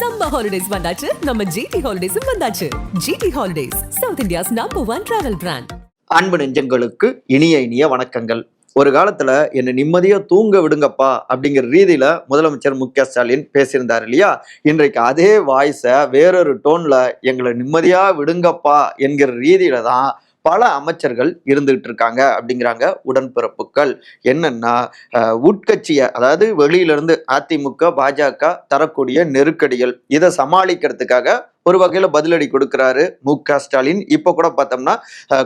Summer holidays வந்தாச்சு. நம்ம GT ஹாலிடேஸும் வந்தாச்சு. GT holidays south India's number one travel brand அன்பு நெஞ்சங்களுக்கு இனிய இனிய வணக்கங்கள். ஒரு காலத்துல என்னை நிம்மதியா தூங்க விடுங்கப்பா அப்படிங்கிற ரீதியில முதலமைச்சர் மு க ஸ்டாலின் பேசியிருந்தார் இல்லையா? இன்றைக்கு அதே வாய்ஸை வேறொரு டோன்ல எங்களை நிம்மதியா விடுங்கப்பா என்கிற ரீதியில தான் பல அமைச்சர்கள் இருந்துகிட்டு இருக்காங்க அப்படிங்கிறாங்க உடன்பிறப்புகள். என்னன்னா உட்கட்சியை அதாவது வெளியிலிருந்து அதிமுக பாஜக தரக்கூடிய நெருக்கடிகள் இதை சமாளிக்கிறதுக்காக ஒரு வகையில் பதிலடி கொடுக்கிறாரு மு க ஸ்டாலின். இப்போ கூட பார்த்தோம்னா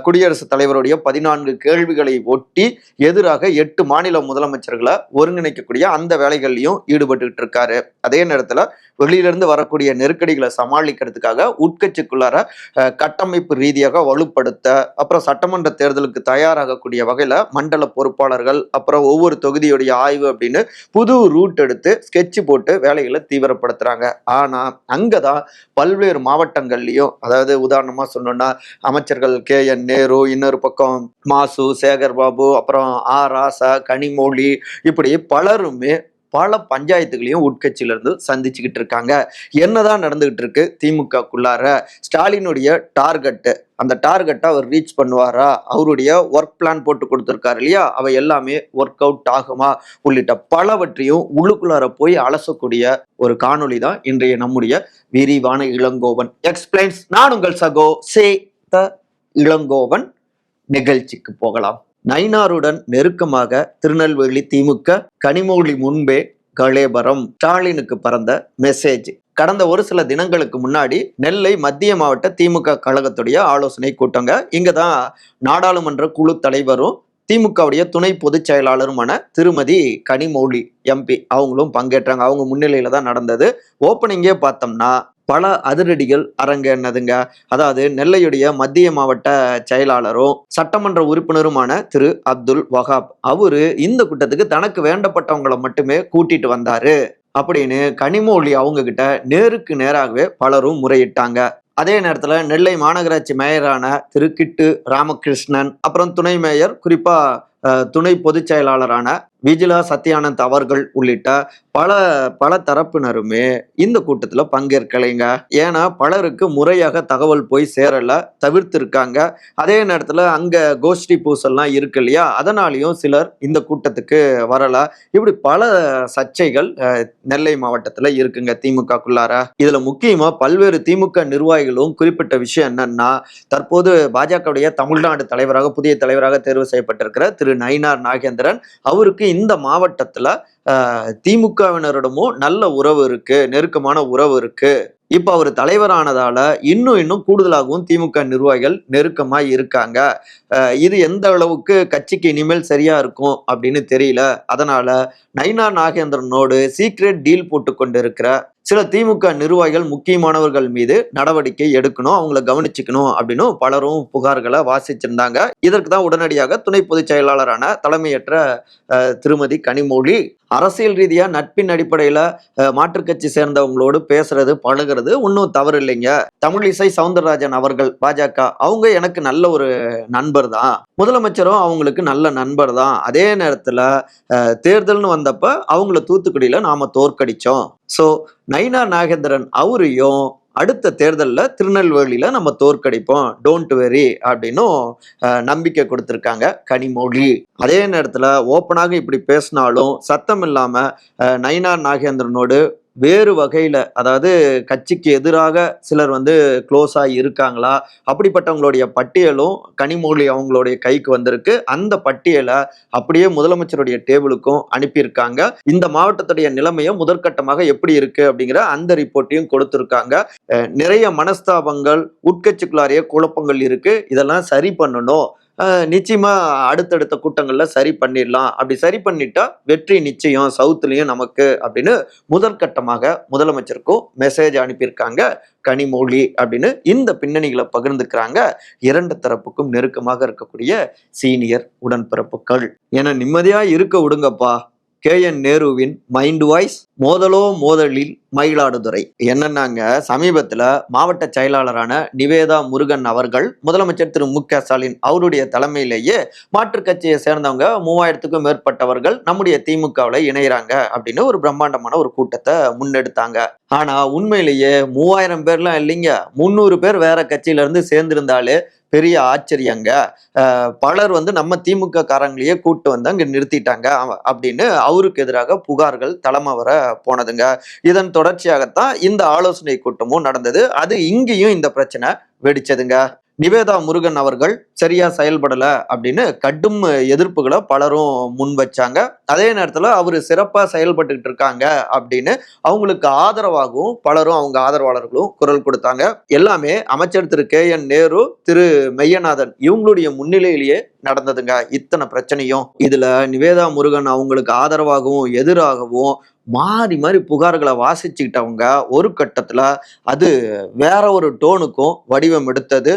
குடியரசுத் தலைவருடைய பதினான்கு கேள்விகளை ஒட்டி எதிராக எட்டு மாநில முதலமைச்சர்களை ஒருங்கிணைக்கக்கூடிய அந்த வேலைகள்லையும் ஈடுபட்டுக்கிட்டு இருக்காரு அதே நேரத்தில் வெளியிலிருந்து வரக்கூடிய நெருக்கடிகளை சமாளிக்கிறதுக்காக உட்கட்சிக்குள்ளார கட்டமைப்பு ரீதியாக வலுப்படுத்த அப்புறம் சட்டமன்ற தேர்தலுக்கு தயாராகக்கூடிய வகையில் மண்டல பொறுப்பாளர்கள் அப்புறம் ஒவ்வொரு தொகுதியுடைய ஆய்வு அப்படின்னு புது ரூட் எடுத்து ஸ்கெட்ச் போட்டு வேலைகளை தீவிரப்படுத்துகிறாங்க ஆனால் அங்கே தான் பல்வேறு மாவட்டங்கள்லையும் அதாவது உதாரணமாக சொன்னோன்னா அமைச்சர்கள் கே என் நேரு இன்னொரு பக்கம் மாசு சேகர் பாபு அப்புறம் ஆ ராசா கனிமொழி இப்படி பலருமே பல பஞ்சாயத்துகளையும் உட்கட்சியிலிருந்து சந்திச்சுக்கிட்டு இருக்காங்க. என்னதான் நடந்துகிட்டு இருக்கு திமுகக்குள்ளார? ஸ்டாலினுடைய டார்கெட்டு. அந்த டார்கெட்டை அவர் ரீச் பண்ணுவாரா? அவருடைய ஒர்க் பிளான் போட்டு கொடுத்துருக்காரு இல்லையா? அவை எல்லாமே ஒர்க் அவுட் ஆகுமா? உள்ளிட்ட பலவற்றையும் உள்ளுக்குள்ளார போய் அலசக்கூடிய ஒரு காணொளி தான் இன்றைய நம்முடைய விரிவான இளங்கோவன். எக்ஸ்பிளைன்ஸ் நான் உங்கள் சகோ. சே த இளங்கோவன். நிகழ்ச்சிக்கு போகலாம். நயினாருடன் நெருக்கமாக திருநெல்வேலி திமுக கனிமொழி முன்பே கலேபரம் ஸ்டாலினுக்கு பறந்த மெசேஜ். கடந்த ஒரு சில தினங்களுக்கு முன்னாடி நெல்லை மத்திய மாவட்ட திமுக கழகத்துடைய ஆலோசனை கூட்டங்க. இங்கே தான் நாடாளுமன்ற குழு தலைவரும் திமுகவுடைய துணை பொதுச் செயலாளருமான திருமதி கனிமொழி எம்பி அவங்களும் பங்கேற்றாங்க. அவங்க முன்னிலையில தான் நடந்தது. ஓப்பனிங்கே பார்த்தோம்னா பல அதிரடிகள் அரங்கேறினதுங்க. அதாவது நெல்லையுடைய மத்திய மாவட்ட செயலாளரும் சட்டமன்ற உறுப்பினருமான திரு. அப்துல் வஹாப் அவரு இந்த கூட்டத்துக்கு தனக்கு வேண்டப்பட்டவங்களை மட்டுமே கூட்டிட்டு வந்தாரு. அப்படின்னு கனிமொழி அவங்க கிட்ட நேருக்கு நேராகவே பலரும் முறையிட்டாங்க. அதே நேரத்துல நெல்லை மாநகராட்சி மேயரான திரு. கிட்டு ராமகிருஷ்ணன் அப்புறம் துணை மேயர் குறிப்பா துணை பொதுச் செயலாளரான விஜிலா சத்யானந்த் அவர்கள் உள்ளிட்ட பல பல தரப்பினருமே இந்த கூட்டத்தில் பங்கேற்கலைங்க. ஏன்னா பலருக்கு முறையாக தகவல் போய் சேரல தவிர்த்திருக்காங்க. அதே நேரத்தில் அங்கே கோஷ்டி பூசல்லாம் இருக்கு இல்லையா? அதனாலையும் சிலர் இந்த கூட்டத்துக்கு வரல. இப்படி பல சர்ச்சைகள் நெல்லை மாவட்டத்தில் இருக்குங்க திமுகக்குள்ளார. இதில் முக்கியமாக பல்வேறு திமுக நிர்வாகிகளும் குறிப்பிட்ட விஷயம் என்னன்னா தற்போது பாஜகவுடைய தமிழ்நாடு தலைவராக புதிய தலைவராக தேர்வு செய்யப்பட்டிருக்கிற திரு நயினார் நாகேந்திரன் அவருக்கு இந்த மாவட்டத்துல திமுகவினரிடமும் நல்ல உறவு இருக்கு நெருக்கமான உறவு இருக்கு. இப்ப அவர் தலைவரானதால இன்னும் இன்னும் கூடுதலாகவும் திமுக நிர்வாகிகள் நெருக்கமாக இருக்காங்க. இது எந்த அளவுக்கு கட்சிக்கு இனிமேல் சரியா இருக்கும் அப்படின்னு தெரியல. அதனால நைனா நாகேந்திரனோடு சீக்ரெட் டீல் போட்டு கொண்டு இருக்கிற சில திமுக நிர்வாகிகள் முக்கியமானவர்கள் மீது நடவடிக்கை எடுக்கணும் அவங்கள கவனிச்சுக்கணும் அப்படின்னு பலரும் புகார்களை வாசிச்சிருந்தாங்க. இதற்கு தான் உடனடியாக துணை பொதுச் செயலாளரான தலைமையற்ற திருமதி கனிமொழி அரசியல் ரீதியாக நட்பின் அடிப்படையில் மாற்றுக் கட்சி சேர்ந்தவங்களோடு பேசுறது பழகுறது ஒன்றும் தவறு இல்லைங்க தமிழிசை சவுந்தரராஜன் அவர்கள் பாஜக அவங்க எனக்கு நல்ல ஒரு நண்பர் தான். முதலமைச்சரும் அவங்களுக்கு நல்ல நண்பர் தான். அதே நேரத்தில் தேர்தல்னு வந்தப்ப அவங்கள தூத்துக்குடியில் நாம தோற்கடிச்சோம். ஸோ நைனா நாகேந்திரன் அவரையும் அடுத்த தேர்தலில் திருநெல்வேலியில் நம்ம தோற்கடிப்போம். டோன்ட் வெரி அப்படின்னும் நம்பிக்கை கொடுத்துருக்காங்க கனிமொழி அதே நேரத்தில் ஓப்பனாக இப்படி பேசினாலும் சத்தம் இல்லாமல் நயினார் நாகேந்திரனோடு வேறு வகையில் அதாவது கட்சிக்கு எதிராக சிலர் வந்து க்ளோஸாக இருக்காங்களா? அப்படிப்பட்டவங்களுடைய பட்டியலும் கனிமொழி அவங்களுடைய கைக்கு வந்திருக்கு. அந்த பட்டியலை அப்படியே முதலமைச்சருடைய டேபிளுக்கும் அனுப்பியிருக்காங்க. இந்த மாவட்டத்துடைய நிலைமையை முதற்கட்டமாக எப்படி இருக்கு அப்படிங்கிற அந்த ரிப்போர்ட்டையும் கொடுத்துருக்காங்க. நிறைய மனஸ்தாபங்கள் உட்கட்சிக்குள்ளாரிய குழப்பங்கள் இருக்கு. இதெல்லாம் சரி பண்ணணும். நிச்சயமாக நிச்சயமா அடுத்தடுத்த கூட்டங்களில் சரி பண்ணிடலாம். அப்படி சரி பண்ணிட்டா வெற்றி நிச்சயம் சவுத்துலேயும் நமக்கு அப்படின்னு முதற்கட்டமாக முதலமைச்சருக்கும் மெசேஜ் அனுப்பியிருக்காங்க. கனிமொழி அப்படின்னு இந்த பின்னணிகளை பகிர்ந்துக்கிறாங்க. இரண்டு தரப்புக்கும் நெருக்கமாக இருக்கக்கூடிய சீனியர் உடன்பிறப்புகள். என நிம்மதியாக இருக்க விடுங்கப்பா. கே என் நேருவின் மைண்ட் வாய்ஸ் மோதலோ மோதலில் மயிலாடுதுறை. என்னன்னாங்க சமீபத்தில் மாவட்ட செயலாளரான நிவேதா முருகன் அவர்கள் முதலமைச்சர் திரு மு க ஸ்டாலின் அவருடைய தலைமையிலேயே மாற்றுக் கட்சியை சேர்ந்தவங்க மூவாயிரத்துக்கும் மேற்பட்டவர்கள் நம்முடைய திமுகவில் இணையறாங்க அப்படின்னு ஒரு பிரம்மாண்டமான ஒரு கூட்டத்தை முன்னெடுத்தாங்க. ஆனால் உண்மையிலேயே மூவாயிரம் பேர்லாம் இல்லைங்க. முந்நூறு பேர் வேற கட்சியிலேருந்து சேர்ந்திருந்தாலே பெரிய ஆச்சரியங்க பலர் வந்து நம்ம திமுக காரங்களையே கூட்டு வந்து அங்கே நிறுத்திட்டாங்க. அப்படின்னு அவருக்கு எதிராக புகார்கள் தலைமை வர போனதுங்க. இதன் தொடர்ச்சியாகத்தான் இந்த ஆலோசனை கூட்டமும் நடந்தது. அது இங்கேயும் இந்த பிரச்சனை வெடிச்சதுங்க. நிவேதா முருகன் அவர்கள் சரியா செயல்படல அப்படின்னு கடும் எதிர்ப்புகளை பலரும் முன் வச்சாங்க. அதே நேரத்துல அவர் சிறப்பா செயல்பட்டுக்கிட்டு இருக்காங்க அப்படின்னு அவங்களுக்கு ஆதரவாகவும் பலரும் அவங்க ஆதரவாளர்களும் குரல் கொடுத்தாங்க. எல்லாமே அமைச்சர் திரு கே என் நேரு திரு மெய்யநாதன் இவங்களுடைய முன்னிலையிலேயே நடந்ததுங்க. இத்தனை பிரச்சனையும். இதுல நிவேதா முருகன் அவங்களுக்கு ஆதரவாகவும் எதிராகவும் மாறி மாறி புகார்களை வாசிச்சுக்கிட்டவங்க ஒரு கட்டத்தில் அது வேற ஒரு டோனுக்கும் வடிவம் எடுத்தது.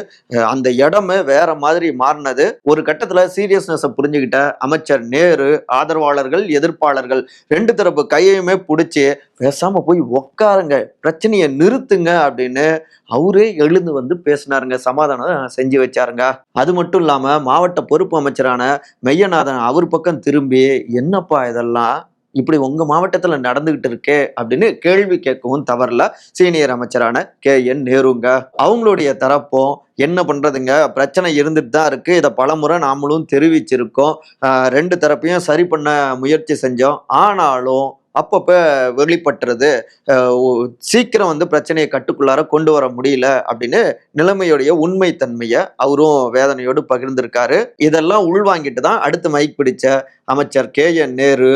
அந்த இடமே வேற மாதிரி மாறினது. ஒரு கட்டத்தில் சீரியஸ்னஸை புரிஞ்சுக்கிட்ட அமைச்சர் நேரு ஆதரவாளர்கள் எதிர்ப்பாளர்கள் ரெண்டு தரப்பு கையையுமே பிடிச்சி பேசாம போய் உக்காருங்க பிரச்சனையை நிறுத்துங்க அப்படின்னு அவரே எழுந்து வந்து பேசினாருங்க சமாதானம் செஞ்சு வச்சாருங்க. அது மட்டும் இல்லாமல் மாவட்ட பொறுப்பு அமைச்சரான மெய்யநாதன் அவர் பக்கம் திரும்பி என்னப்பா இதெல்லாம்? இப்படி உங்க மாவட்டத்துல நடந்துகிட்டு இருக்கே அப்படின்னு கேள்வி கேட்கவும் தவறல. சீனியர் அமைச்சரான கே. என். நேருங்க. அவங்களுடைய தரப்பும் என்ன பண்றதுங்க? பிரச்சனை இருந்துட்டு தான் இருக்கு. இதை பலமுறை நாமளும் தெரிவிச்சிருக்கோம். ரெண்டு தரப்பையும் சரி பண்ண முயற்சி செஞ்சோம். ஆனாலும் அப்பப்போ வெளிப்பட்டுறது சீக்கிரம் வந்து பிரச்சனையை கட்டுக்குள்ளார கொண்டு வர முடியல அப்படின்னு நிலைமையுடைய உண்மை தன்மையை அவரும் வேதனையோடு பகிர்ந்திருக்காரு. இதெல்லாம் உள்வாங்கிட்டு தான் அடுத்து மைக் பிடிச்ச அமைச்சர் கே. என். நேரு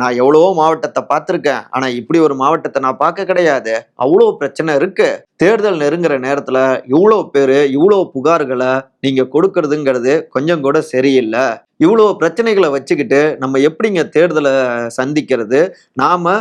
நான் எவ்வளவோ மாவட்டத்தை பார்த்துருக்கேன். ஆனா இப்படி ஒரு மாவட்டத்தை நான் பார்க்க கிடையாது. அவ்வளோ பிரச்சனை இருக்கு. தேர்தல் நெருங்குற நேரத்துல இவ்வளோ பேரு இவ்வளோ புகார்களை நீங்க கொடுக்கறதுங்கிறது கொஞ்சம் கூட சரியில்லை. இவ்வளோ பிரச்சனைகளை வச்சுக்கிட்டு நம்ம எப்படிங்க தேர்தலை சந்திக்கிறது? நாம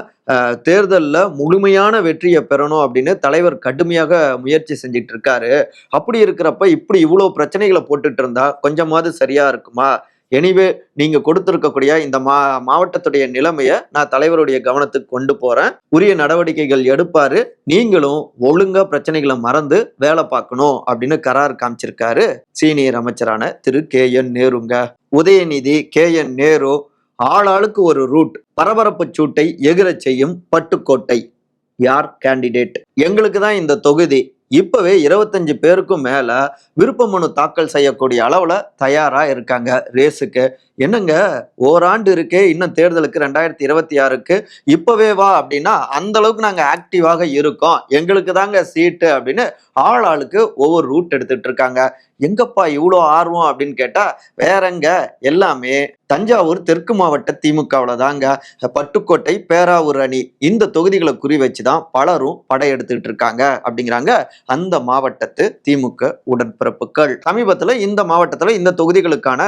தேர்தலில் முழுமையான வெற்றியை பெறணும் அப்படின்னு தலைவர் கடுமையாக முயற்சி செஞ்சுட்டு இருக்காரு. அப்படி இருக்கிறப்ப இப்படி இவ்வளோ பிரச்சனைகளை போட்டுட்டு இருந்தா கொஞ்சமாவது சரியா இருக்குமா? எனிவே நீங்க கொடுத்திருக்கக்கூடிய இந்த மா மாவட்டத்துடைய நிலைமையை நான் தலைவருடைய கவனத்துக்கு கொண்டு போறேன். உரிய நடவடிக்கைகள் எடுப்பாரு. நீங்களும் ஒழுங்கா பிரச்சனைகளை மறந்து வேலை பார்க்கணும் அப்படின்னு கரார் காமிச்சிருக்காரு சீனியர் அமைச்சரான திரு கே என் நேருங்க. உதயநிதி கே என் நேரு ஆளாளுக்கு ஒரு ரூட் பரபரப்பு சூட்டை எகிரச் செய்யும் பட்டுக்கோட்டை. யார் கேண்டிடேட் எங்களுக்கு தான் இந்த தொகுதி. இப்பவே இருபத்தஞ்சு பேருக்கும் மேல விருப்ப மனு தாக்கல் செய்யக்கூடிய அளவுல தயாரா இருக்காங்க ரேஸுக்கு. என்னங்க? ஓராண்டு இருக்கே இன்னும் தேர்தலுக்கு ரெண்டாயிரத்தி இருபத்தி ஆறுக்கு. இப்பவே வா அப்படின்னா அந்த அளவுக்கு நாங்க ஆக்டிவாக இருக்கோம். எங்களுக்கு தாங்க சீட்டு அப்படின்னு ஆள் ஆளுக்கு ஒவ்வொரு ரூட் எடுத்துட்டு இருக்காங்க. எங்கப்பா இவ்வளோ ஆர்வம் அப்படின்னு கேட்டா வேறங்க எல்லாமே தஞ்சாவூர் தெற்கு மாவட்ட திமுகவில் தாங்க பட்டுக்கோட்டை பேராவூர் அணி இந்த தொகுதிகளை குறி வச்சு தான் பலரும் படையெடுத்துட்டு இருக்காங்க அப்படிங்கிறாங்க அந்த மாவட்டத்து திமுக உடன்பிறப்புகள். சமீபத்தில் இந்த மாவட்டத்தில் இந்த தொகுதிகளுக்கான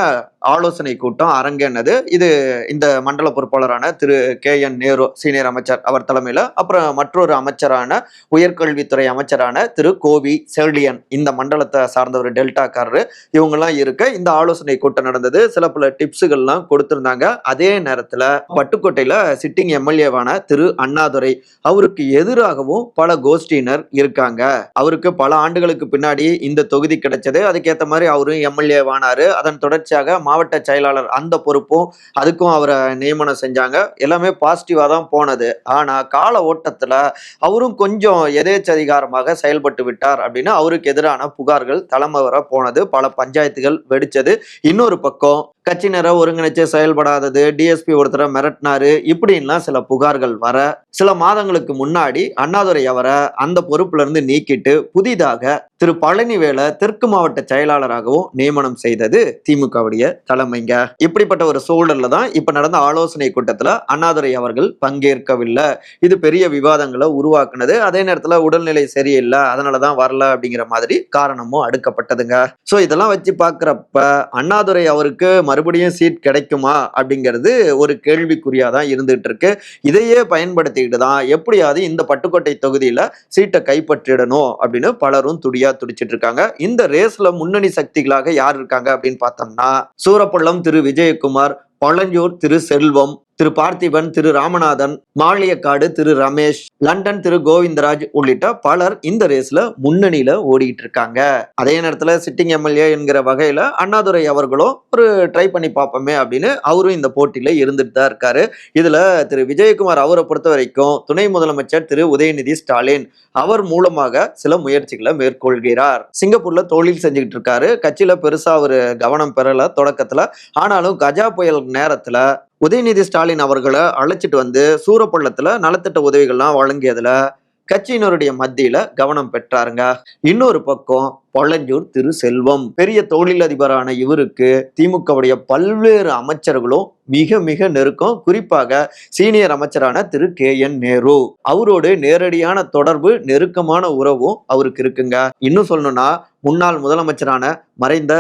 ஆலோசனை கூட்டம் அரங்கேனது இது இந்த மண்டல பொறுப்பாளரான Thiru K N Nehru senior அமைச்சர் அவர் தலைமையில் அப்புறம் மற்றொரு அமைச்சரான உயர்கல்வித்துறை அமைச்சரான திரு கோவி செர்லியன் இந்த மண்டலத்தை சார்ந்தவர் டெல்டாக்காரரு. இவங்கெல்லாம் இருக்க இந்த ஆலோசனை கூட்டம் நடந்தது. சில பல டிப்ஸுகள்லாம் கொடுத்துருந்தாங்க. அதே நேரத்தில் பட்டுக்கோட்டையில சிட்டிங் எம்எல்ஏவான திரு அண்ணாதுரை அவருக்கு எதிராகவும் பல கோஷ்டியினர் இருக்காங்க. அவருக்கு பல ஆண்டுகளுக்கு பின்னாடி இந்த தொகுதி கிடைச்சது. அதுக்கேற்ற மாதிரி அவரும் எம்எல்ஏ வானாரு அதன் தொடர்ச்சியாக மாவட்ட செயலாளர் அந்த பொறுப்பும் அதுக்கும் அவரை நியமனம் செஞ்சாங்க. எல்லாமே பாசிட்டிவாக தான் போனது. ஆனால் கால ஓட்டத்தில் அவரும் கொஞ்சம் எதேச்சதிகாரமாக செயல்பட்டு விட்டார் அப்படின்னு அவருக்கு எதிரான புகார்கள் தலைமை வர போனது. பல பஞ்சாயத்துகள் வெடிச்சது. இன்னொரு பக்கம் கட்சியினரை ஒருங்கிணைச்சு செயல்படாதது டிஎஸ்பி ஒருத்தரை மிரட்டினாரு இப்படின்லாம் சில புகார்கள் வர சில மாதங்களுக்கு முன்னாடி அண்ணாதுரை அவரை அந்த பொறுப்புல இருந்து நீக்கிட்டு புதிதாக திரு பழனிவேலை தெற்கு மாவட்ட செயலாளராகவும் நியமனம் செய்தது திமுகவுடைய தலைமைங்க. இப்படிப்பட்ட ஒரு சூழல்ல தான் இப்ப நடந்த ஆலோசனை கூட்டத்துல அண்ணாதுரை அவர்கள் பங்கேற்கவில்லை. இது பெரிய விவாதங்களை உருவாக்குனது. அதே நேரத்துல உடல்நிலை சரியில்லை அதனாலதான் வரல அப்படிங்கிற மாதிரி காரணமும் அடுக்கப்பட்டதுங்க. சோ இதெல்லாம் வச்சு பாக்குறப்ப அண்ணாதுரை அவருக்கு மறுபடியும் சீட் கிடைக்குமா அப்படிங்கிறது ஒரு கேள்விக்குறியா தான் இருந்துட்டு இருக்கு இதையே பயன்படுத்திக்கிட்டு தான் எப்படியாவது இந்த பட்டுக்கோட்டை தொகுதியில சீட்டை கைப்பற்றிடணும் அப்படின்னு பலரும் துடியா துடிச்சிட்டு இருக்காங்க. இந்த ரேஸ்ல முன்னணி சக்திகளாக யார் இருக்காங்க அப்படின்னு பார்த்தோம்னா சூரப்பள்ளம் திரு விஜயகுமார் பழஞ்சூர் திரு செல்வம் திரு பார்த்திபன் திரு ராமநாதன் மாளியக்காடு திரு ரமேஷ் லண்டன் திரு கோவிந்தராஜ் உள்ளிட்ட பலர் இந்த ரேஸ்ல முன்னணியில ஓடிட்டு இருக்காங்க அதே நேரத்துல சிட்டிங் எம்எல்ஏ என்கிற வகையில அண்ணாதுரை அவர்களும் ஒரு ட்ரை பண்ணி பார்ப்போமே அப்படின்னு அவரும் இந்த போட்டியில இருந்துட்டு தான் இருக்காரு. இதுல திரு விஜயகுமார் அவரை பொறுத்த வரைக்கும் துணை முதலமைச்சர் திரு உதயநிதி ஸ்டாலின் அவர் மூலமாக சில முயற்சிகளை மேற்கொள்கிறார். சிங்கப்பூர்ல தொழில் செஞ்சுக்கிட்டு இருக்காரு. கட்சியில பெருசா ஒரு கவனம் பெறல தொடக்கத்துல. ஆனாலும் கஜா புயல் நேரத்துல உதயநிதி ஸ்டாலின் அவர்களை அழைச்சிட்டு வந்து சூரப்பள்ளத்துல நலத்திட்ட உதவிகள்லாம் வழங்கியதுல கட்சியினருடைய மத்தியில கவனம் பெற்றாருங்க. இன்னொரு பக்கம் பழஞ்சூர் திரு செல்வம் பெரிய தொழிலதிபரான இவருக்கு திமுகவுடைய பல்வேறு அமைச்சர்களும் மிக மிக நெருக்கம். குறிப்பாக சீனியர் அமைச்சரான திரு. கே. என். நேரு. அவரோடு நேரடியான தொடர்பு நெருக்கமான உறவும் அவருக்கு இருக்குங்க. இன்னும் சொல்லணும்னா முன்னாள் முதலமைச்சரான மறைந்த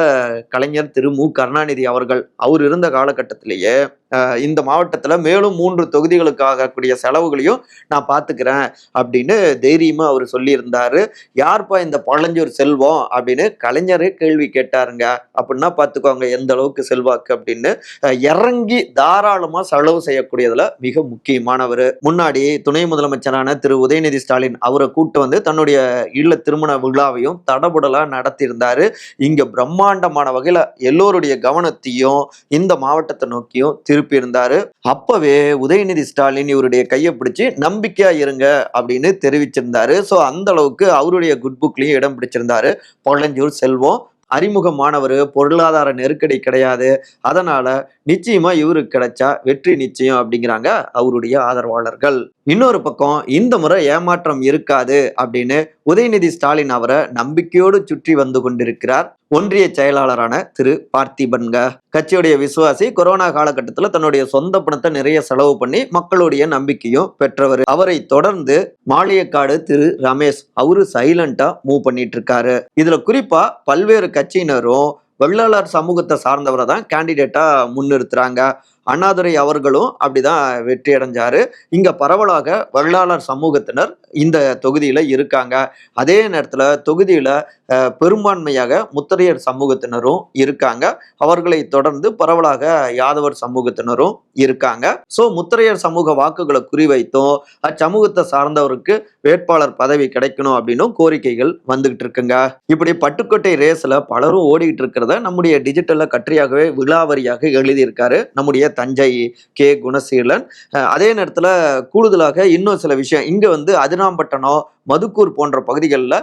கலைஞர் திரு. மு. கருணாநிதி அவர்கள் அவர் இருந்த காலகட்டத்திலேயே இந்த மாவட்டத்தில் மேலும் மூன்று தொகுதிகளுக்காக கூடிய செலவுகளையும் நான் பார்த்துக்கிறேன் அப்படின்னு தைரியமாக அவர் சொல்லியிருந்தாரு. யார்ப்பா இந்த பழஞ்சூர் செல்வம்? அப்படின்னு கலைஞரே கேள்வி கேட்டாருங்க. அப்படின்னா பார்த்துக்கோங்க எந்த அளவுக்கு செல்வாக்கு அப்படின்னு இறங்கி தாராளமா செலவு செய்யக்கூடியதுல மிக முக்கியமானவர். முன்னாடி துணை முதலமைச்சரான திரு. உதயநிதி ஸ்டாலின் அவரை கூட்டு வந்து தன்னுடைய இல்ல திருமண விழாவையும் தடபுடலா நடத்தியிருந்தாரு. இங்க பிரம்மாண்டமான வகையில எல்லோருடைய கவனத்தையும் இந்த மாவட்டத்தை நோக்கியும் திருப்பி இருந்தாரு அப்பவே உதயநிதி ஸ்டாலின் இவருடைய கையை பிடிச்சி நம்பிக்கையா இருங்க அப்படின்னு தெரிவிச்சிருந்தாரு. ஸோ அந்த அளவுக்கு அவருடைய குட் புக்லயும் இடம் பிடிச்சிருந்தாரு. பொள்ளஞ்சூர் செல்வம். அறிமுகமானவர் பொருளாதார நெருக்கடி கிடையாது. அதனால நிச்சயமா இவருக்கு கிடைச்சா வெற்றி நிச்சயம் அப்படிங்கிறாங்க அவருடைய ஆதரவாளர்கள். இன்னொரு பக்கம் இந்த முறை ஏமாற்றம் இருக்காது அப்படின்னு உதயநிதி ஸ்டாலின் அவரை நம்பிக்கையோடு சுற்றி வந்து கொண்டிருக்கிறார். ஒன்றிய செயலாளரான திரு பார்த்திபன்க. கட்சியுடைய விசுவாசி கொரோனா காலகட்டத்தில் தன்னுடைய சொந்த பணத்தை நிறைய செலவு பண்ணி மக்களுடைய நம்பிக்கையும் பெற்றவர். அவரை தொடர்ந்து மாளியக்காடு திரு ரமேஷ் அவரு சைலண்டா மூவ் பண்ணிட்டு இருக்காரு இதுல குறிப்பா பல்வேறு கட்சியினரும் வெள்ளாளர் சமூகத்தை சார்ந்தவரை தான் கேண்டிடேட்டா முன்னிறுத்துறாங்க. அண்ணாதுரை அவர்களும் அப்படிதான் வெற்றி அடைஞ்சாரு இங்க பரவலாக வெள்ளாளர் சமூகத்தினர் இந்த தொகுதியில இருக்காங்க. அதே நேரத்துல தொகுதியில பெரும்பான்மையாக முத்தரையர் சமூகத்தினரும் இருக்காங்க. அவர்களை தொடர்ந்து பரவலாக யாதவர் சமூகத்தினரும் இருக்காங்க. சோ முத்தரையர் சமூக வாக்குகளை குறிவைத்தும் அச்சமூகத்தை சார்ந்தவருக்கு வேட்பாளர் பதவி கிடைக்கணும் அப்படின்னும் கோரிக்கைகள் வந்துகிட்டு இருக்குங்க இப்படி பட்டுக்கோட்டை ரேஸ்ல பலரும் ஓடிக்கிட்டு இருக்கிறத நம்முடைய டிஜிட்டல்ல கற்றியாகவே விழாவரியாக எழுதியிருக்காரு நம்முடைய தஞ்சை கே. குணசீலன். அதே நேரத்துல கூடுதலாக இன்னும் சில விஷயம். இங்க வந்து அதிராம்பட்டணம் மதுக்கூர் போன்ற பகுதிகளில்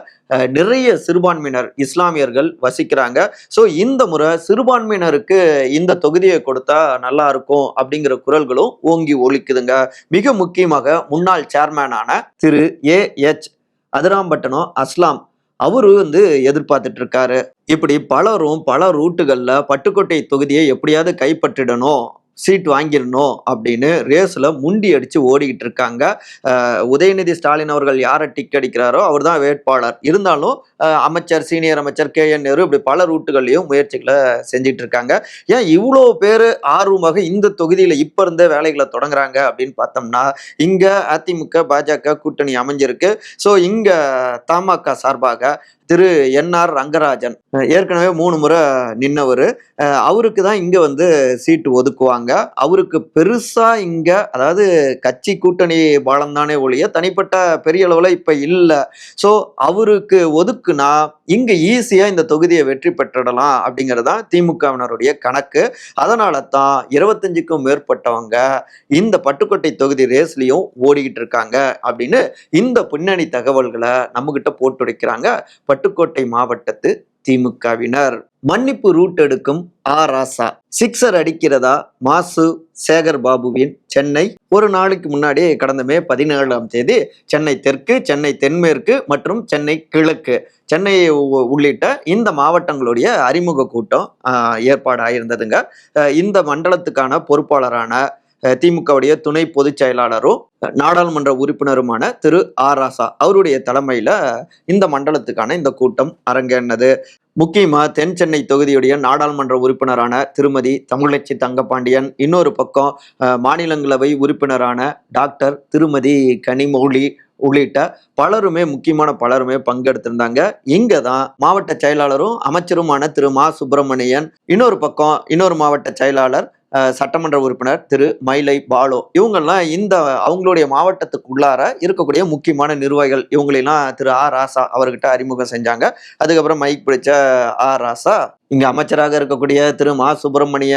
நிறைய சிறுபான்மையினர் இஸ்லாமியர்கள் வசிக்கிறாங்க. ஸோ இந்த முறை சிறுபான்மையினருக்கு இந்த தொகுதியை கொடுத்தா நல்லா இருக்கும் அப்படிங்கிற குரல்களும் ஓங்கி ஒழிக்குதுங்க மிக முக்கியமாக முன்னாள் சேர்மேனான திரு ஏ எச் அதிராம்பட்டணம் அஸ்லாம் அவரு வந்து எதிர்பார்த்துட்டு இருக்காரு இப்படி பலரும் பல ரூட்டுகளில் பட்டுக்கோட்டை தொகுதியை எப்படியாவது கைப்பற்றிடணும் சீட் வாங்கிடணும் அப்படின்னு ரேஸில் முண்டி அடித்து ஓடிக்கிட்டு இருக்காங்க. உதயநிதி ஸ்டாலின் அவர்கள் யாரை டிக் அடிக்கிறாரோ அவர் தான் வேட்பாளர். இருந்தாலும் அமைச்சர் சீனியர் அமைச்சர் கே என் நேரு இப்படி பல ரூட்டுகள்லையும் முயற்சிகளை செஞ்சிட்டு இருக்காங்க. ஏன் இவ்வளோ பேர் ஆர்வமாக இந்த தொகுதியில் இப்போ இருந்தே வேலைகளை தொடங்குறாங்க அப்படின்னு பார்த்தோம்னா இங்கே அதிமுக பாஜக கூட்டணி அமைஞ்சிருக்கு. ஸோ இங்கே தமாக சார்பாக திரு என்ஆர் ரங்கராஜன். ஏற்கனவே மூணு முறை நின்னவர். அவருக்கு தான் இங்கே வந்து சீட்டு ஒதுக்குவாங்க. அவருக்கு பெருசாக இங்கே அதாவது கட்சி கூட்டணி பலம் தானே ஒழிய தனிப்பட்ட பெரிய அளவில் இப்போ இல்லை. ஸோ அவருக்கு ஒதுக்குனா இங்க ஈஸியா இந்த தொகுதியை வெற்றி பெற்றிடலாம் அப்படிங்கிறது தான் திமுகவினருடைய கணக்கு. அதனால தான் இருபத்தஞ்சுக்கும் மேற்பட்டவங்க இந்த பட்டுக்கோட்டை தொகுதி ரேஸ்லயும் ஓடிக்கிட்டு இருக்காங்க அப்படின்னு இந்த பின்னணி தகவல்களை நம்மகிட்ட போட்டுடைக்கிறாங்க பட்டுக்கோட்டை மாவட்டத்து திமுகவினர் மன்னிப்பு ரூட் எடுக்கும் ஆ ராசா. சிக்ஸர் அடிக்கிறதா? மாசு சேகர் பாபுவின் சென்னை. ஒரு நாளைக்கு முன்னாடி கடந்த மே பதினேழாம் தேதி சென்னை தெற்கு சென்னை தென்மேற்கு மற்றும் சென்னை கிழக்கு. சென்னை உள்ளிட்ட இந்த மாவட்டங்களுடைய அறிமுக கூட்டம் ஏற்பாடு ஆயிருந்ததுங்க இந்த மண்டலத்துக்கான பொறுப்பாளரான திமுகவுடைய துணை பொதுச் செயலாளரும் நாடாளுமன்ற உறுப்பினருமான திரு. ஆர். ராசா அவருடைய தலைமையில இந்த மண்டலத்துக்கான இந்த கூட்டம் அரங்கேறினது. முக்கியமா தென் சென்னை தொகுதியுடைய நாடாளுமன்ற உறுப்பினரான திருமதி தமிழச்சி தங்கபாண்டியன் இன்னொரு பக்கம் மாநிலங்களவை உறுப்பினரான டாக்டர் திருமதி கனிமொழி உள்ளிட்ட பலருமே முக்கியமான பலருமே பங்கெடுத்திருந்தாங்க. இங்க தான் மாவட்ட செயலாளரும் அமைச்சருமான திரு. மா. சுப்பிரமணியன் இன்னொரு பக்கம் இன்னொரு மாவட்ட செயலாளர் சட்டமன்ற உறுப்பினர் திரு மயிலை பாலோ. இவங்கெல்லாம் இந்த அவங்களுடைய மாவட்டத்துக்குள்ளார இருக்கக்கூடிய முக்கியமான நிர்வாகிகள். இவங்களெல்லாம் திரு ஆ ராசா அவர்கிட்ட அறிமுகம் செஞ்சாங்க. அதுக்கப்புறம் மைக் பிடிச்ச ஆ ராசா. இங்கே அமைச்சராக இருக்கக்கூடிய திரு மா சுப்பிரமணிய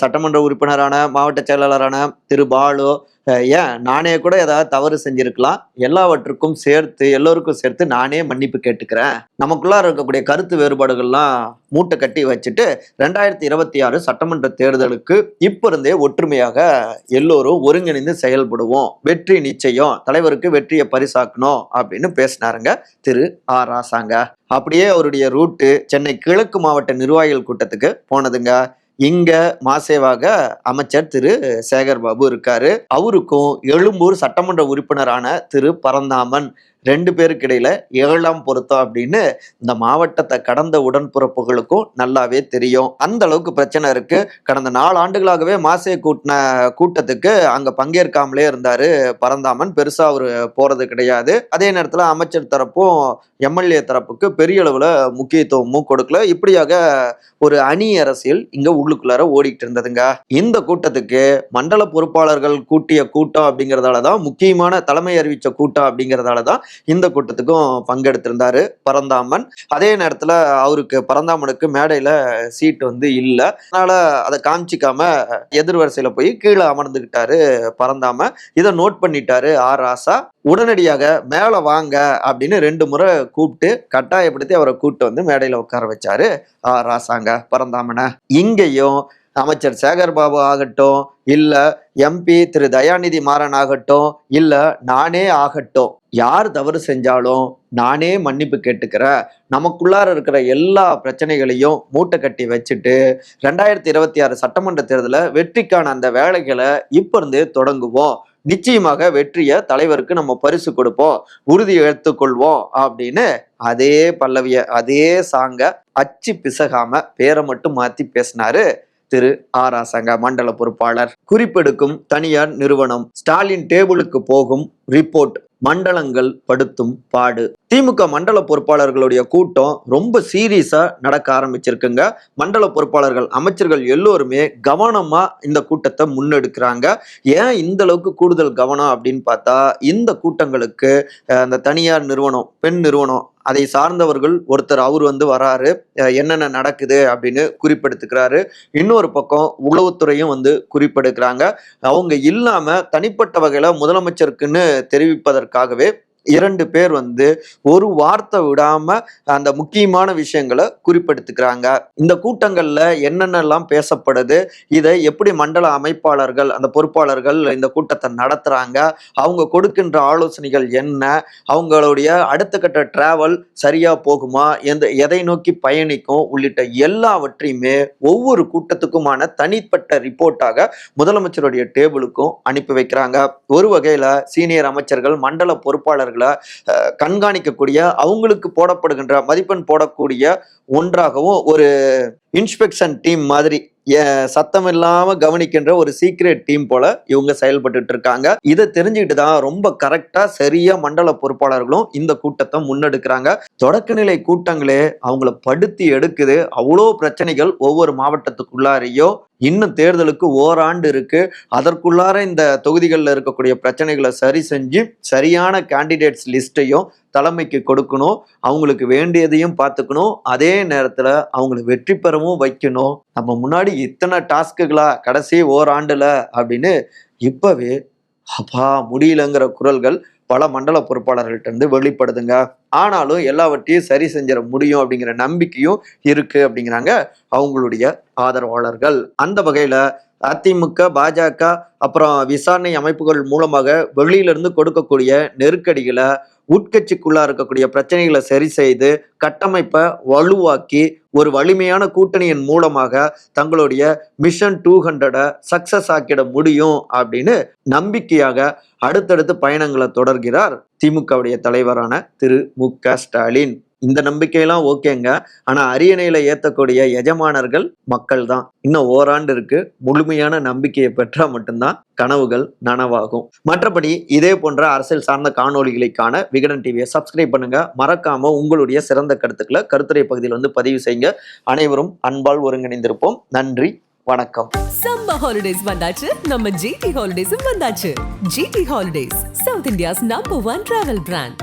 சட்டமன்ற உறுப்பினரான மாவட்ட செயலாளரான திரு பாலு ஏன்? நானே கூட ஏதாவது தவறு செஞ்சிருக்கலாம். எல்லாவற்றுக்கும் சேர்த்து எல்லோருக்கும் சேர்த்து நானே மன்னிப்பு கேட்டுக்கிறேன். நமக்குள்ளார இருக்கக்கூடிய கருத்து வேறுபாடுகள்லாம் மூட்டை கட்டி வச்சுட்டு ரெண்டாயிரத்தி இருபத்தி ஆறு சட்டமன்ற தேர்தலுக்கு இப்போ இருந்தே ஒற்றுமையாக எல்லோரும் ஒருங்கிணைந்து செயல்படுவோம். வெற்றி நிச்சயம். தலைவருக்கு வெற்றியை பரிசாக்கணும் அப்படின்னு பேசினாருங்க திரு. ஆ ராசாங்க அப்படியே அவருடைய ரூட்டு சென்னை கிழக்கு மாவட்ட நிர்வாகிகள் கூட்டத்துக்கு போனதுங்க. இங்க மாசேவாக அமைச்சர் திரு. சேகர் பாபு இருக்காரு. அவருக்கும் எழும்பூர் சட்டமன்ற உறுப்பினரான திரு. பரந்தாமன் ரெண்டு பேருக்கு இடையில ஏழாம் பொருத்தம் அப்படின்னு இந்த மாவட்டத்தை கடந்த உடன்பிறப்புகளுக்கும் நல்லாவே தெரியும். அந்த அளவுக்கு பிரச்சனை இருக்கு. கடந்த நாலு ஆண்டுகளாகவே மாசே கூட்டின கூட்டத்துக்கு அங்க பங்கேற்காமலே இருந்தாரு பரந்தாமன். பெருசா அவரு போறது கிடையாது. அதே நேரத்துல அமைச்சர் தரப்பும் எம்எல்ஏ தரப்புக்கு பெரிய அளவுல முக்கியத்துவமும் கொடுக்கல. இப்படியாக ஒரு அணி அரசியல் இங்க உள்ளுக்குள்ளார ஓடிட்டு இருந்ததுங்க. இந்த கூட்டத்துக்கு மண்டல பொறுப்பாளர்கள் கூட்டிய கூட்டம் அப்படிங்கிறதால தான் முக்கியமான தலைமை அறிவிச்ச கூட்டம் அப்படிங்கிறதால தான் இந்த கூட்டத்துக்கும் பங்கெடுத்திருந்தாரு பரந்தாமன். அதே நேரத்துல அவருக்கு பரந்தாமனுக்கு மேடையில சீட் வந்து இல்லை. அதனால அதை காமிச்சிக்காம எதிர்வரிசையில போய் கீழே அமர்ந்துகிட்டாரு பரந்தாம இதை நோட் பண்ணிட்டாரு ஆர் ராசா. உடனடியாக மேல வாங்க அப்படின்னு ரெண்டு முறை கூப்பிட்டு கட்டாயப்படுத்தி அவரை கூப்பிட்டு வந்து மேடையில உட்கார வச்சாரு ஆர் ராசாங்க பரந்தாமனை. இங்கேயும் அமைச்சர் சேகர் பாபு ஆகட்டும் இல்ல எம்பி திரு தயாநிதி மாறன் ஆகட்டும் இல்ல நானே ஆகட்டும். யார் தவறு செஞ்சாலும் நானே மன்னிப்பு கேட்டுக்கிறேன் நமக்குள்ளார இருக்கிற எல்லா பிரச்சனைகளையும் மூட்டை கட்டி வச்சுட்டு ரெண்டாயிரத்தி இருபத்தி ஆறு சட்டமன்ற தேர்தலில் வெற்றிக்கான அந்த வேலைகளை இப்ப இருந்தே தொடங்குவோம். நிச்சயமாக வெற்றியை தலைவருக்கு நம்ம பரிசு கொடுப்போம் உறுதி எடுத்துக்கொள்வோம் அப்படின்னு அதே பல்லவிய அதே சாங்க அச்சு பிசகாம பேரை மட்டும் மாத்தி பேசினாரு திரு ஆராசங்க மண்டல பொறுப்பாளர். குறிப்பெடுக்கும் தனியார் நிறுவனம் ஸ்டாலின் டேபிளுக்கு போகும் ரிப்போர்ட் மண்டலங்கள் படுத்தும் பாடு. திமுக மண்டல பொறுப்பாளர்களுடைய கூட்டம் ரொம்ப சீரியஸா நடக்க ஆரம்பிச்சிருக்குங்க. மண்டல பொறுப்பாளர்கள் அமைச்சர்கள் எல்லோருமே கவனமா இந்த கூட்டத்தை முன்னெடுக்கிறாங்க. ஏன் இந்த அளவுக்கு கூடுதல் கவனம் அப்படின்னு பார்த்தா இந்த கூட்டங்களுக்கு அந்த தனியார் நிறுவனம் பெண் நிறுவனம் அதை சார்ந்தவர்கள் ஒருத்தர் அவர் வந்து வராரு. என்னென்ன நடக்குது அப்படின்னு குறிப்பெடுத்துக்கிறாரு. இன்னொரு பக்கம் உளவுத்துறையும் வந்து குறிப்பெடுக்கிறாங்க. அவங்க இல்லாம தனிப்பட்ட வகையில முதலமைச்சருக்குன்னு தெரிவிப்பதற்காகவே இரண்டு பேர் வந்து ஒரு வார்த்தை விடாம அந்த முக்கியமான விஷயங்களை குறிப்பெடுத்துக்கிறாங்க. இந்த கூட்டங்கள்ல என்னென்னலாம் பேசப்படுது இதை எப்படி மண்டல அமைப்பாளர்கள் அந்த பொறுப்பாளர்கள் இந்த கூட்டத்தை நடத்துறாங்க அவங்க கொடுக்கின்ற ஆலோசனைகள் என்ன அவங்களுடைய அடுத்த கட்ட டிராவல் சரியா போகுமா எந்த எதை நோக்கி பயணிக்கும் உள்ளிட்ட எல்லாவற்றையுமே ஒவ்வொரு கூட்டத்துக்குமான தனிப்பட்ட ரிப்போர்ட்டாக முதலமைச்சருடைய டேபிளுக்கும் அனுப்பி வைக்கிறாங்க. ஒரு வகையில சீனியர் அமைச்சர்கள் மண்டல பொறுப்பாளர்கள் வாக்காளர்களை கண்காணிக்கக்கூடிய அவங்களுக்கு போடப்படுகின்ற மதிப்பெண் போடக்கூடிய ஒன்றாகவும் ஒரு இன்ஸ்பெக்ஷன் டீம் மாதிரி சத்தம் இல்லாம கவனிக்கின்ற ஒரு சீக்ரெட் டீம் போல இவங்க செயல்பட்டு இருக்காங்க இதை தெரிஞ்சுக்கிட்டு தான் ரொம்ப கரெக்டா சரியா மண்டல பொறுப்பாளர்களும் இந்த கூட்டத்தை முன்னெடுக்கிறாங்க. தொடக்கநிலை கூட்டங்களே அவங்கள படுத்தி எடுக்குது. அவ்வளோ பிரச்சனைகள் ஒவ்வொரு மாவட்டத்துக்குள்ளாரையோ இன்னும் தேர்தலுக்கு ஓராண்டு இருக்கு. அதற்குள்ளார இந்த தொகுதிகளில் இருக்கக்கூடிய பிரச்சனைகளை சரி செஞ்சு சரியான கேண்டிடேட்ஸ் லிஸ்ட்டையும் தலைமைக்கு கொடுக்கணும் அவங்களுக்கு வேண்டியதையும் பார்த்துக்கணும். அதே நேரத்தில் அவங்களை வெற்றி பெறவும் வைக்கணும். நம்ம முன்னாடி இத்தனை டாஸ்க்குகளா கடைசி ஓராண்டில் அப்படின்னு இப்போவே அப்பா முடியலங்கிற குரல்கள் பல மண்டல பொறுப்பாளர்கள்ட்டருந்து வெளிப்படுதுங்க. ஆனாலும் எல்லாவற்றையும் சரி செஞ்சிட முடியும் அப்படிங்கிற நம்பிக்கையும் இருக்கு அப்படிங்கிறாங்க அவங்களுடைய ஆதரவாளர்கள். அந்த வகையில் அதிமுக பாஜக அப்புறம் விசாரணை அமைப்புகள் மூலமாக வெளியிலிருந்து கொடுக்கக்கூடிய நெருக்கடிகளை உட்கட்சிக்குள்ளா இருக்கக்கூடிய பிரச்சனைகளை சரி செய்து கட்டமைப்பை வலுவாக்கி ஒரு வலிமையான கூட்டணியின் மூலமாக தங்களுடைய மிஷன் டூ ஹண்ட்ரடை சக்சஸ் ஆக்கிட முடியும் அப்படின்னு நம்பிக்கையாக அடுத்தடுத்து பயணங்களை தொடர்கிறார் திமுகவுடைய தலைவரான திரு மு க ஸ்டாலின். இந்த நம்பிக்கையெல்லாம் ஓகேங்க. ஆனா அரியணையில ஏத்தக்கூடிய எஜமானர்கள் மக்கள் தான் இன்னும் ஓராண்டு இருக்கு. முழுமையான நம்பிக்கையை பெற்றா மட்டும்தான் கனவுகள் நனவாகும். மற்றபடி இதே போன்ற அரசியல் சார்ந்த காணொளிகளுக்கான விகடன் டிவியை சப்ஸ்கிரைப் பண்ணுங்க. மறக்காம உங்களுடைய சிறந்த கருத்துக்களை கருத்துரை பகுதியில் வந்து பதிவு செய்யுங்க. அனைவரும் அன்பால் ஒருங்கிணைந்திருப்போம். நன்றி வணக்கம். சம்ம ஹாலிடேஸ் வந்தாச்சு. நம்ம ஜிடி ஹாலிடேஸும் வந்தாச்சு. GT holidays south India's number one travel brand